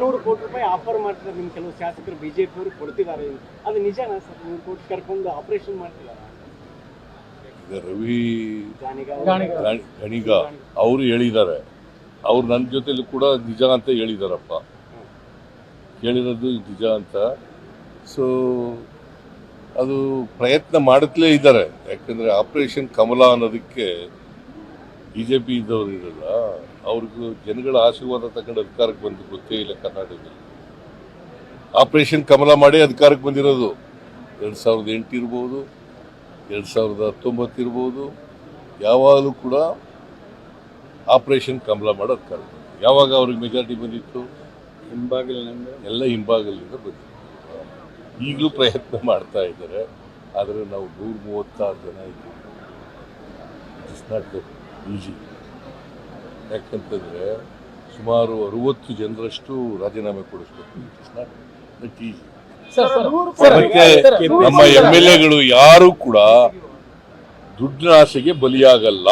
ನೂರು ಕೋಟಿ ರೂಪಾಯಿ ಆಫರ್ ಮಾಡ್ತಿದ್ದಾರೆ ನಿಮ್ಮ ಕೆಲವು ಶಾಸಕರು ಬಿಜೆಪಿ ಅವರು ಕೊಡ್ತಿದ್ದಾರೆ. ಅದು ನಿಜನಾ ಸರ್? ನೂರು ಕೋಟಿ ಕರ್ಕೊಂಡು ಆಪರೇಷನ್ ಮಾಡ್ತಿದ್ದಾರೆ? ರವಿ ಗಾಣಿಗ ಗಣಿ- ಗಣಿಗ ಅವರು ಹೇಳಿದ್ದಾರೆ. ಅವ್ರು ನನ್ನ ಜೊತೆಲಿ ಕೂಡ ನಿಜ ಅಂತ ಹೇಳಿದಾರಪ್ಪ. ಹೇಳಿರೋದು ನಿಜ ಅಂತ. ಸೊ ಅದು ಪ್ರಯತ್ನ ಮಾಡುತ್ತಲೇ ಇದ್ದಾರೆ. ಯಾಕಂದ್ರೆ ಆಪರೇಷನ್ ಕಮಲ ಅನ್ನೋದಕ್ಕೆ ಬಿ ಜೆ ಪಿ ಇದ್ದವ್ರು ಇರಲ್ಲ ಅವ್ರಿಗೂ ಜನಗಳ ಆಶೀರ್ವಾದ ತಗೊಂಡು ಅಧಿಕಾರಕ್ಕೆ ಬಂದು ಗೊತ್ತೇ ಇಲ್ಲ ಕರ್ನಾಟಕದಲ್ಲಿ. ಆಪರೇಷನ್ ಕಮಲ ಮಾಡಿ ಅಧಿಕಾರಕ್ಕೆ ಬಂದಿರೋದು. ಎರಡು ಸಾವಿರದ ಎಂಟು ಇರ್ಬೋದು ಎರಡು ಸಾವಿರದ ಹತ್ತೊಂಬತ್ತು ಇರ್ಬೋದು ಯಾವಾಗಲೂ ಕೂಡ ಆಪರೇಷನ್ ಕಮಲ ಮಾಡೋ ಅಧಿಕಾರ ಯಾವಾಗ ಅವ್ರಿಗೆ ಮೆಜಾರಿಟಿ ಬಂದಿತ್ತು? ಹಿಂಬಾಗಿಲಿನಿಂದ. ಎಲ್ಲ ಹಿಂಭಾಗಲಿಂದ ಬಂದಿತ್ತು. ಈಗಲೂ ಪ್ರಯತ್ನ ಮಾಡ್ತಾ ಇದ್ದಾರೆ. ಆದರೆ ನಾವು ನೂರ ಮೂವತ್ತಾರು ಜನ ಇದ್ದೀವಿ. ಇಟ್ಸ್ ನಾಟ್ ಯಾಕಂತಂದರೆ ಸುಮಾರು ಅರುವತ್ತು ಜನರಷ್ಟು ರಾಜೀನಾಮೆ ಕೊಡಿಸ್ಬೇಕು. ಇಟ್ಸ್ ನಾಟ್ ದಟ್ ಈಜಿ ನಮ್ಮ ಎಂ ಎಲ್ ಎಗಳು ಯಾರು ಕೂಡ ದುಡ್ಡಿನ ಆಸೆಗೆ ಬಲಿಯಾಗಲ್ಲ.